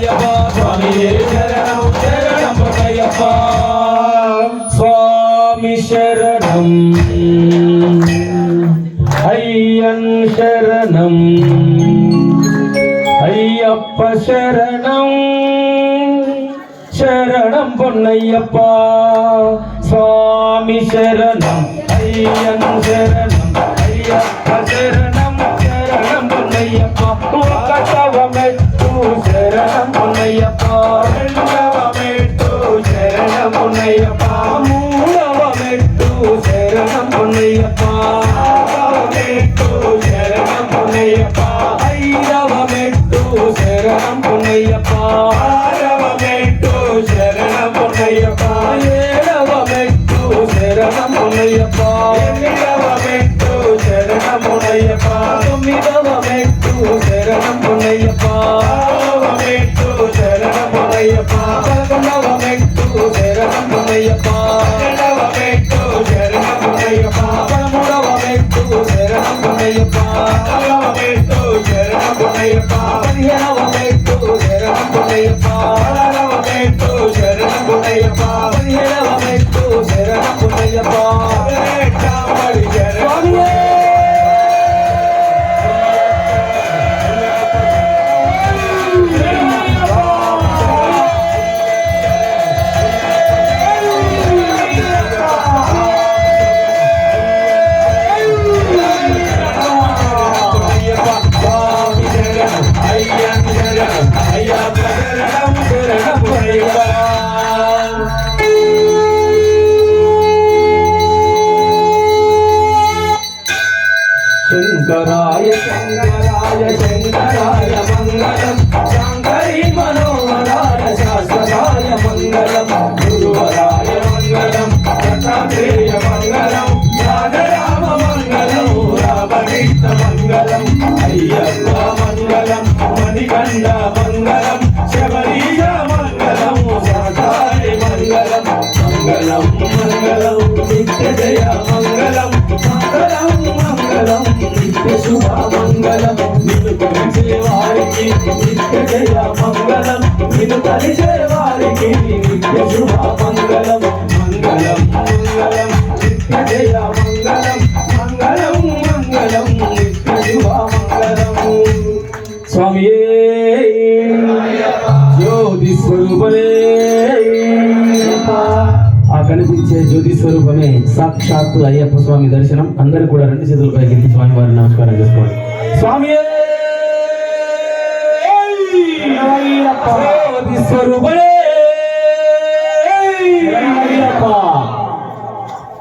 ஐயப்பா சுவாமியே சரணம் ஜெகடம்பையப்பா சுவாமி சரணம். ஐயன் சரணம். ஐயப்ப சரணம். சரணம் பொன்னையப்பா. சுவாமி சரணம். ஐயன் சரணம். ஐயப்ப சரணம் சரணம் பொன்னையப்பா. பொன்னையப்பா மூலவமெட்டு சரணம் பொன்னையப்பா. சரணம் பொன்னையப்பா. ஐரவமெட்டு சரணம் பொன்னையப்பா. ஆரவமெட்டு சரணம் பொன்னையப்பா. ஏழவமெட்டு சரணம் பொன்னையப்பா. எமிழவமெட்டு சரணம் பொன்னையப்பா. தொம்மிதவமெட்டு சரணம் பொன்னையப்பா. பாவம் என శంకరాయ శంకరాయ శంకరాయ మంగళం శంకరి మనోహరాయ శాశ్వతాయ మంగళం గురువరాయ మంగళం దత్తాత్రేయ మంగళం రాజరామ మంగళం రామకృష్ణ మంగళం అయ్యప్ప మంగళం మణికంఠ మంగళం శబరీష మంగళం శాకారి మంగళం మంగళం నిత్య శుభ మంగళం నిన్ను కలిసే వారికి నిత్య జయ మంగళం నిన్ను కలిసే వారికి నిత్య శుభ మంగళం మంగళం మంగళం నిత్య జయ మంగళం మంగళం మంగళం నిత్య శుభ మంగళం స్వామియే జ్యోతి స్వరూపలే కనిపించే జ్యోతి స్వరూపమే సాక్షాత్తు అయ్యప్ప స్వామి దర్శనం. అందరూ కూడా రెండు చేతుల పైకి స్వామి వారిని నమస్కారం చేసుకోండి. స్వామి!